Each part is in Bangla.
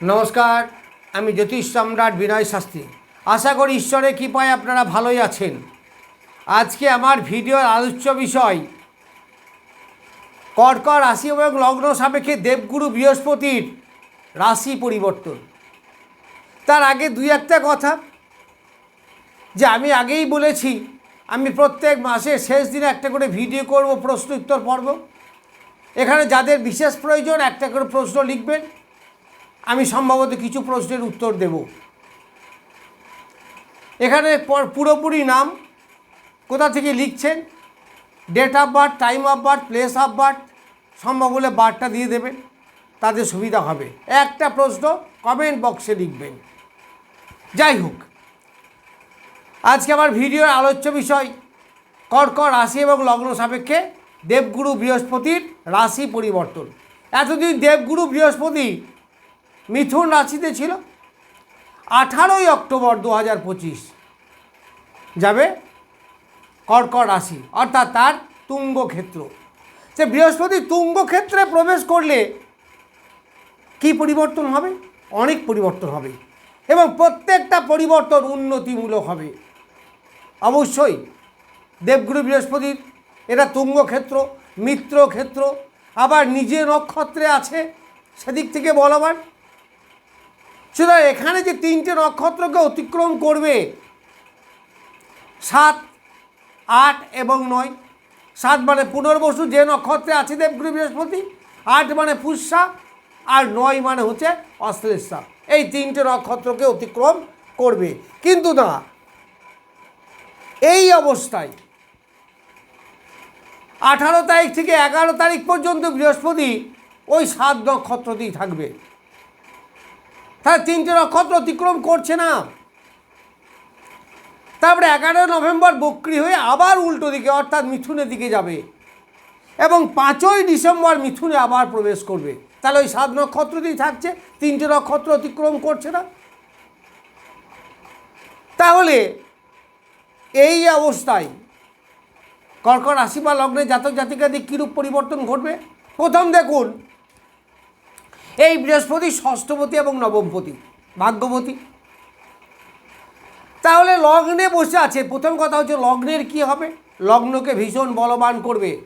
নমস্কার, আমি জ্যোতিষ সম্রাট বিনয় শাস্ত্রী। আশা করি ঈশ্বরের কৃপায় আপনারা ভালোই আছেন। আজকে আমার ভিডিওর আলোচ্য বিষয়, কর্কট রাশি এবং লগ্ন সাপেক্ষে দেবগুরু বৃহস্পতির রাশি পরিবর্তন। তার আগে দুই একটা কথা, যে আমি আগেই বলেছি, আমি প্রত্যেক মাসের শেষ দিনে একটা করে ভিডিও করব, প্রশ্ন উত্তর পর্ব। এখানে যাদের বিশেষ প্রয়োজন, একটা করে প্রশ্ন লিখবেন। আমি সম্ভবত কিছু প্রশ্নের উত্তর দেব। এখানে পুরোপুরি নাম কোথা থেকে লিখছেন? Date of birth time of birth place of birth সম্ভব হলে বার্থটা দিয়ে দেবেন তাদের সুবিধা হবে। একটা প্রশ্ন কমেন্ট বক্সে লিখবেন। যাই হোক, আজকে আমার ভিডিওর আলোচ্য বিষয় কর্কট রাশি এবং লগ্ন সাপেক্ষে দেবগুরু বৃহস্পতির রাশি পরিবর্তন। এতদিন দেবগুরু বৃহস্পতি মিথুন রাশিতে ছিল। আঠারোই অক্টোবর দু হাজার পঁচিশ যাবে কর্কট রাশি, অর্থাৎ তার তুঙ্গ ক্ষেত্র সে বৃহস্পতি তুঙ্গ ক্ষেত্রে প্রবেশ করলে কি পরিবর্তন হবে? অনেক পরিবর্তন হবে এবং প্রত্যেকটা পরিবর্তন উন্নতিমূলক হবে। অবশ্যই দেবগুরু বৃহস্পতির এটা তুঙ্গ ক্ষেত্র মিত্র ক্ষেত্র আবার নিজে নক্ষত্রে আছে সেদিক থেকে বলবান। সুতরাং এখানে যে তিনটে নক্ষত্রকে অতিক্রম করবে, সাত, আট এবং নয়। সাত মানে পুনর্বসু, যে নক্ষত্রে আছে দেবগুরু বৃহস্পতি, আট মানে পুষ্যা, আর নয় মানে হচ্ছে অশ্লেষা এই তিনটে নক্ষত্রকে অতিক্রম করবে। কিন্তু না, এই অবস্থায় আঠারো তারিখ থেকে এগারো তারিখ পর্যন্ত বৃহস্পতি ওই সাত নক্ষত্রতেই থাকবে। তাহলে তিনটে নক্ষত্র অতিক্রম করছে না। তারপরে এগারো নভেম্বর বক্রি হয়ে আবার উল্টো দিকে, অর্থাৎ মিথুনের দিকে যাবে। এবং পাঁচই ডিসেম্বর মিথুনে আবার প্রবেশ করবে। তাহলে ওই সাত নক্ষত্র নক্ষত্রতেই থাকছে, তিনটে নক্ষত্র অতিক্রম করছে না। তাহলে এই অবস্থায় কর্কট রাশি বা লগ্নে জাতক জাতিকাদের কীরূপ পরিবর্তন ঘটবে? প্রথম দেখুন এই বৃহস্পতি, ষষ্ঠপতি এবং নবমপতি। ভাগ্যবতী তাহলে লগ্নে বসে আছে। প্রথম কথা হচ্ছে লগ্নের কি হবে? লগ্নকে ভীষণ বলবান করবে।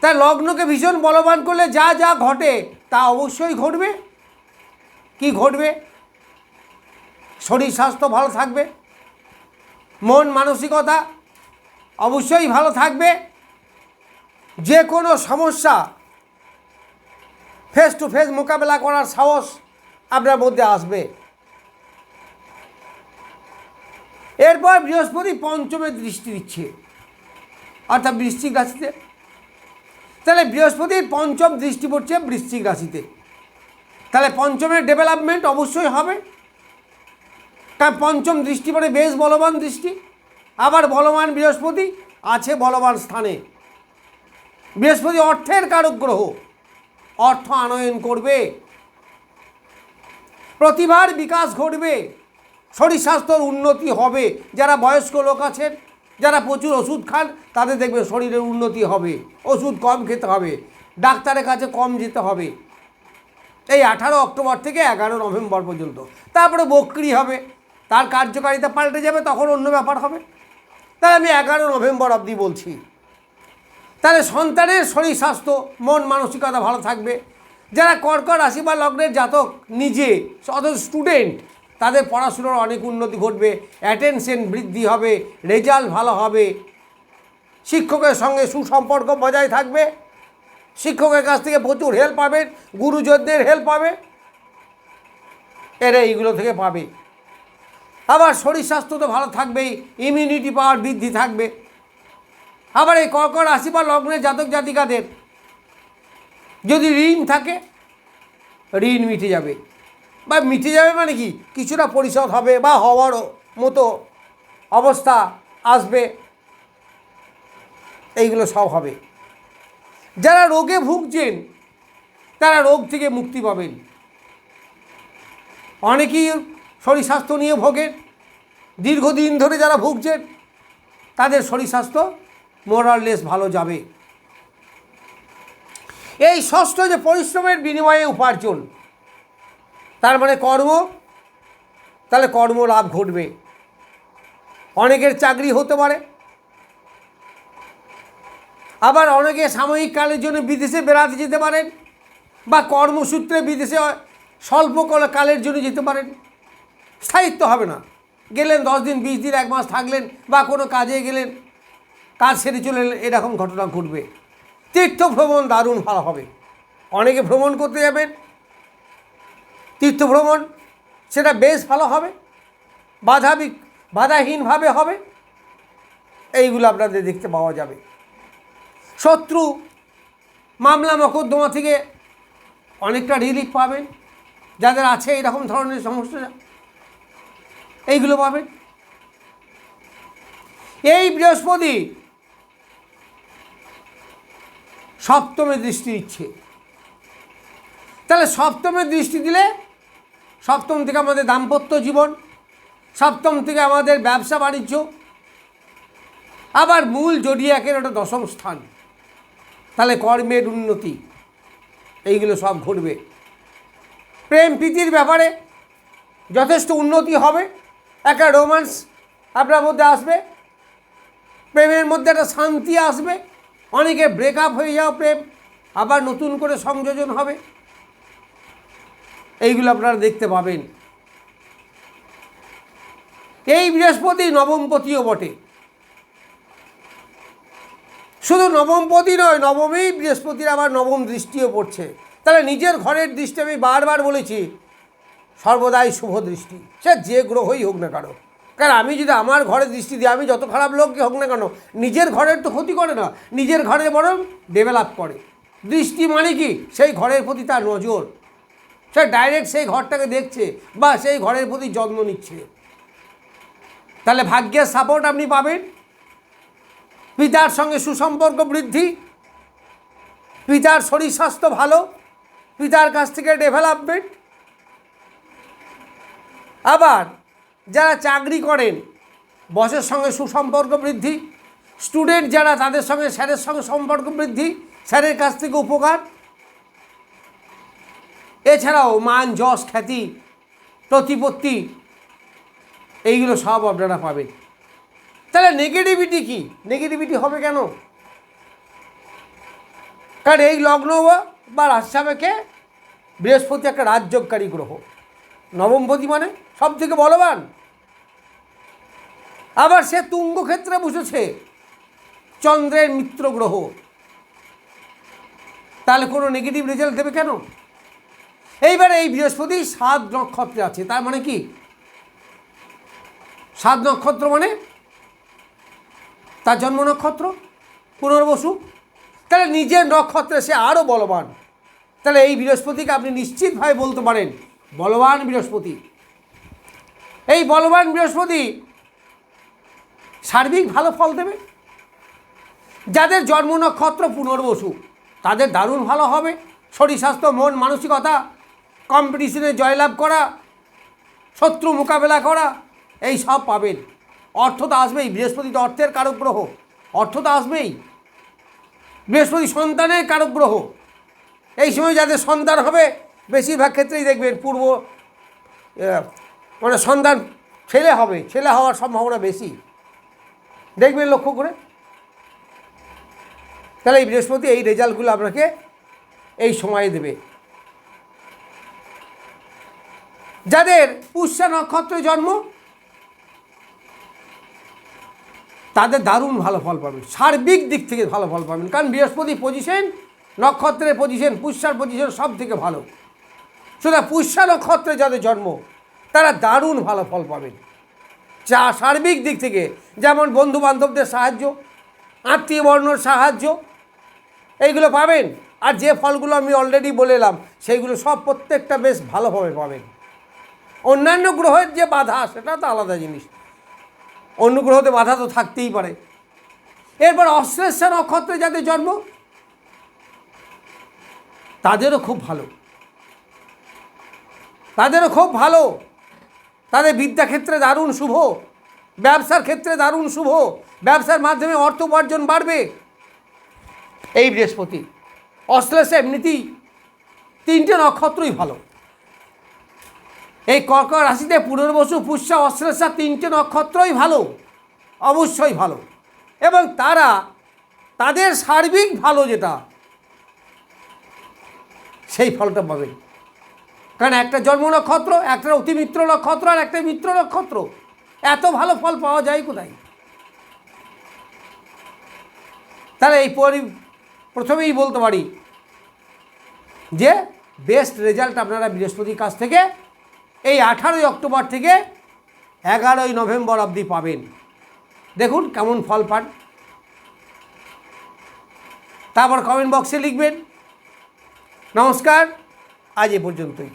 তাই লগ্নকে ভীষণ বলবান করলে যা যা ঘটে, তা অবশ্যই ঘটবে। কি ঘটবে? শরীর, স্বাস্থ্য ভালো থাকবে। মন মানসিকতা অবশ্যই ভালো থাকবে। যে কোনো সমস্যা ফেস টু ফেস মোকাবেলা করার সাহস আপনার মধ্যে আসবে। এরপর বৃহস্পতি পঞ্চমে দৃষ্টি দিচ্ছে। অর্থাৎ বৃশ্চিক রাশিতে। তাহলে বৃহস্পতির পঞ্চম দৃষ্টি পড়ছে বৃশ্চিক রাশিতে। তাহলে পঞ্চমের ডেভেলপমেন্ট অবশ্যই হবে। কারণ পঞ্চম দৃষ্টি পড়ে বেশ বলবান দৃষ্টি। আবার বলবান বৃহস্পতি আছে বলবান স্থানে। বৃহস্পতি অর্থের কারক গ্রহ অর্থ আনয়ন করবে। প্রতিভার বিকাশ ঘটবে। শরীর স্বাস্থ্যর উন্নতি হবে। যারা বয়স্ক লোক আছেন, যারা প্রচুর ওষুধ খান, তাদের দেখবে শরীরের উন্নতি হবে। ওষুধ কম খেতে হবে। ডাক্তারের কাছে কম যেতে হবে। এই আঠারো অক্টোবর থেকে এগারো নভেম্বর পর্যন্ত। তারপরে বক্রি হবে। তার কার্যকারিতা পাল্টে যাবে, তখন অন্য ব্যাপার হবে। তাই আমি এগারো নভেম্বর অবধি বলছি। তাহলে সন্তানের শরীর স্বাস্থ্য, মন মানসিকতা ভালো থাকবে। যারা কর্কট রাশি বা লগ্নের জাতক, নিজে অথচ স্টুডেন্ট তাদের পড়াশুনোর অনেক উন্নতি ঘটবে অ্যাটেনশন বৃদ্ধি হবে রেজাল্ট ভালো হবে। শিক্ষকের সঙ্গে সুসম্পর্ক বজায় থাকবে। শিক্ষকের কাছ থেকে প্রচুর হেল্প পাবেন গুরুজনদের হেল্প পাবে। এরা এইগুলো থেকে পাবে। আবার শরীর স্বাস্থ্য তো ভালো থাকবেই ইমিউনিটি পাওয়ার বৃদ্ধি থাকবে। আবার এই কর্কট রাশি বা লগ্নের জাতক জাতিকাদের যদি ঋণ থাকে, ঋণ মিটে যাবে। বা মিটে যাবে মানে কি? কিছুটা পরিশোধ হবে বা হওয়ার মতো অবস্থা আসবে। এইগুলো সব হবে। যারা রোগে ভুগছেন, তারা রোগ থেকে মুক্তি পাবেন। অনেকেই শরীর স্বাস্থ্য নিয়ে ভোগেন। দীর্ঘদিন ধরে যারা ভুগছেন, তাদের শরীর স্বাস্থ্য মোরাললেস ভালো যাবে। এই ষষ্ঠ যে পরিশ্রমের বিনিময়ে উপার্জন, তার মানে কর্ম, তাহলে কর্ম লাভ ঘটবে। অনেকের চাকরি হতে পারে। আবার অনেকে সাময়িক কালের জন্য বিদেশে বেড়াতে যেতে পারেন, বা কর্মসূত্রে বিদেশে স্বল্প কল- কালের জন্য যেতে পারেন। স্থায়িত্ব হবে না। গেলেন দশ দিন, বিশ দিন, এক মাস থাকলেন, বা কোনো কাজে গেলেন। কাজ সেরে চলে এরকম ঘটনা ঘটবে। তীর্থ ভ্রমণ দারুণ ভালো হবে। অনেকে ভ্রমণ করতে যাবেন। তীর্থ ভ্রমণ, সেটা বেশ ভালো হবে। বাধা বাধাহীনভাবে হবে। এইগুলো আপনাদের দেখতে পাওয়া যাবে। শত্রু, মামলা মকদ্দমা থেকে অনেকটা রিলিফ পাবেন। যাদের আছে এরকম ধরনের সমস্যা, এইগুলো পাবেন। এই বৃহস্পতি সপ্তমে দৃষ্টি দিচ্ছে। তাহলে সপ্তমে দৃষ্টি দিলে সপ্তম থেকে আমাদের দাম্পত্য জীবন, সপ্তম থেকে আমাদের ব্যবসা বাণিজ্য, আবার মূল জডিয়াকের ওটা দশম স্থান। তাহলে কর্মের উন্নতি, এইগুলো সব ঘটবে। প্রেম প্রীতির ব্যাপারে যথেষ্ট উন্নতি হবে। একটা রোমান্স আপনার মধ্যে আসবে, প্রেমের মধ্যে একটা শান্তি আসবে। অনেকে ব্রেকআপ হয়ে যাওয়া প্রেম, আবার নতুন করে সংযোজন হবে। এইগুলো আপনারা দেখতে পাবেন। এই বৃহস্পতি নবমপতিও বটে। শুধু নবমপতি নয় নবমেই বৃহস্পতির আবার নবম দৃষ্টিও পড়ছে। তাহলে নিজের ঘরের দৃষ্টি আমি বারবার বলেছি, সর্বদাই শুভ দৃষ্টি। সে যে গ্রহই হোক না কারও কারণ আমি যদি আমার ঘরে দৃষ্টি দিই, আমি যত খারাপ লোককে হোক না কেন, নিজের ঘরের তো ক্ষতি করে না। নিজের ঘরে বরং ডেভেলপ করে। দৃষ্টি মানে কি? সেই ঘরের প্রতি তার নজর। সে ডাইরেক্ট সেই ঘরটাকে দেখছে বা সেই ঘরের প্রতি যত্ন নিচ্ছে। তাহলে ভাগ্যের সাপোর্ট আপনি পাবেন। পিতার সঙ্গে সুসম্পর্ক বৃদ্ধি। পিতার শরীর স্বাস্থ্য ভালো। পিতার কাছ থেকে ডেভেলপমেন্ট আবার যারা চাকরি করেন, বসের সঙ্গে সুসম্পর্ক বৃদ্ধি স্টুডেন্ট যারা তাদের সঙ্গে স্যারের সঙ্গে সম্পর্ক বৃদ্ধি, স্যারের কাছ থেকে উপকার। এছাড়াও মান, যশ, খ্যাতি, প্রতিপত্তি, এইগুলো সব আপনারা পাবেন। তাহলে নেগেটিভিটি কি? নেগেটিভিটি হবে কেন? কারণ এই লগ্ন বা রাজসাবেকে বৃহস্পতি একটা রাজযোগকারী গ্রহ। নবমপতি মানে সব থেকে বলবান। আবার সে তুঙ্গ ক্ষেত্রে বসেছে। চন্দ্রের মিত্র গ্রহ তাহলে কোনো নেগেটিভ রেজাল্ট দেবে কেন? এইবারে এই বৃহস্পতি সাত নক্ষত্রে আছে, তার মানে কি? সাত নক্ষত্র মানে? তার জন্ম নক্ষত্র, পুনর্বসু। তাহলে নিজের নক্ষত্রে সে আরও বলবান। তাহলে এই বৃহস্পতিকে আপনি নিশ্চিতভাবে বলতে পারেন, বলবান বৃহস্পতি। এই বলবান বৃহস্পতি সার্বিক ভালো ফল দেবে। যাদের জন্ম নক্ষত্র পুনর্বসু, তাদের দারুণ ভালো হবে। শরীর, স্বাস্থ্য, মন, মানসিকতা কম্পিটিশনে জয়লাভ করা, শত্রু মোকাবেলা করা, এই সব পাবেন। অর্থ তো আসবেই, বৃহস্পতি তো অর্থের কারক গ্রহ অর্থ তো আসবেই। বৃহস্পতি সন্তানের কারক গ্রহ এই সময় যাদের সন্তান হবে, বেশিরভাগ ক্ষেত্রেই দেখবেন পূর্ব মানে সন্তান ছেলে হবে ছেলে হওয়ার সম্ভাবনা বেশি। দেখবেন লক্ষ্য করে। তাহলে এই বৃহস্পতি এই রেজাল্টগুলো আপনাকে এই সময়ে দেবে। যাদের পুষ্যা নক্ষত্রে জন্ম, তাদের দারুণ ভালো ফল পাবেন। সার্বিক দিক থেকে ভালো ফল পাবেন। কারণ বৃহস্পতি পজিশন নক্ষত্রের পজিশন পুষ্যার পজিশন সব থেকে ভালো। সুতরাং পুষ্যা নক্ষত্রে যাদের জন্ম, তারা দারুণ ভালো ফল পাবেন। যা সার্বিক দিক থেকে, যেমন বন্ধু বান্ধবদের সাহায্য, আত্মীয় বর্ণর সাহায্য, এইগুলো পাবেন। আর যে ফলগুলো আমি অলরেডি বলে এলাম, সেইগুলো সব প্রত্যেকটা বেশ ভালোভাবে পাবেন। অন্যান্য গ্রহের যে বাধা, সেটা তো আলাদা জিনিস। অন্য গ্রহতে বাধা তো থাকতেই পারে। এরপর অশ্লেষা নক্ষত্রে যাদের জন্ম, তাদেরও খুব ভালো। তাদেরও খুব ভালো। তাদের বিদ্যাক্ষেত্রে দারুণ শুভ, ব্যবসার ক্ষেত্রে দারুণ শুভ, ব্যবসার মাধ্যমে অর্থ উপার্জন বাড়বে। এই বৃহস্পতি, অশ্লেষা এমনিতেই তিনটে নক্ষত্রই ভালো। এই কর্কট রাশিতে পুনর্বসু, পুষ্যা, অশ্লেষা তিনটে নক্ষত্রই ভালো, অবশ্যই ভালো। এবং তারা তাদের সার্বিক ভালো যেটা, সেই ফলটা পাবেন কারণ একটা জন্ম নক্ষত্র, একটা অতিমিত্র নক্ষত্র আর একটা মিত্র নক্ষত্র। এত ভালো ফল পাওয়া যায় কোথায়? তাহলে এই পরি প্রথমেই বলতে পারি যে বেস্ট রেজাল্ট আপনারা বৃহস্পতির কাছ থেকে এই আঠারোই অক্টোবর থেকে এগারোই নভেম্বর অবধি পাবেন। দেখুন কেমন ফল পান। তারপর কমেন্ট বক্সে লিখবেন। নমস্কার, আজ এ পর্যন্তই।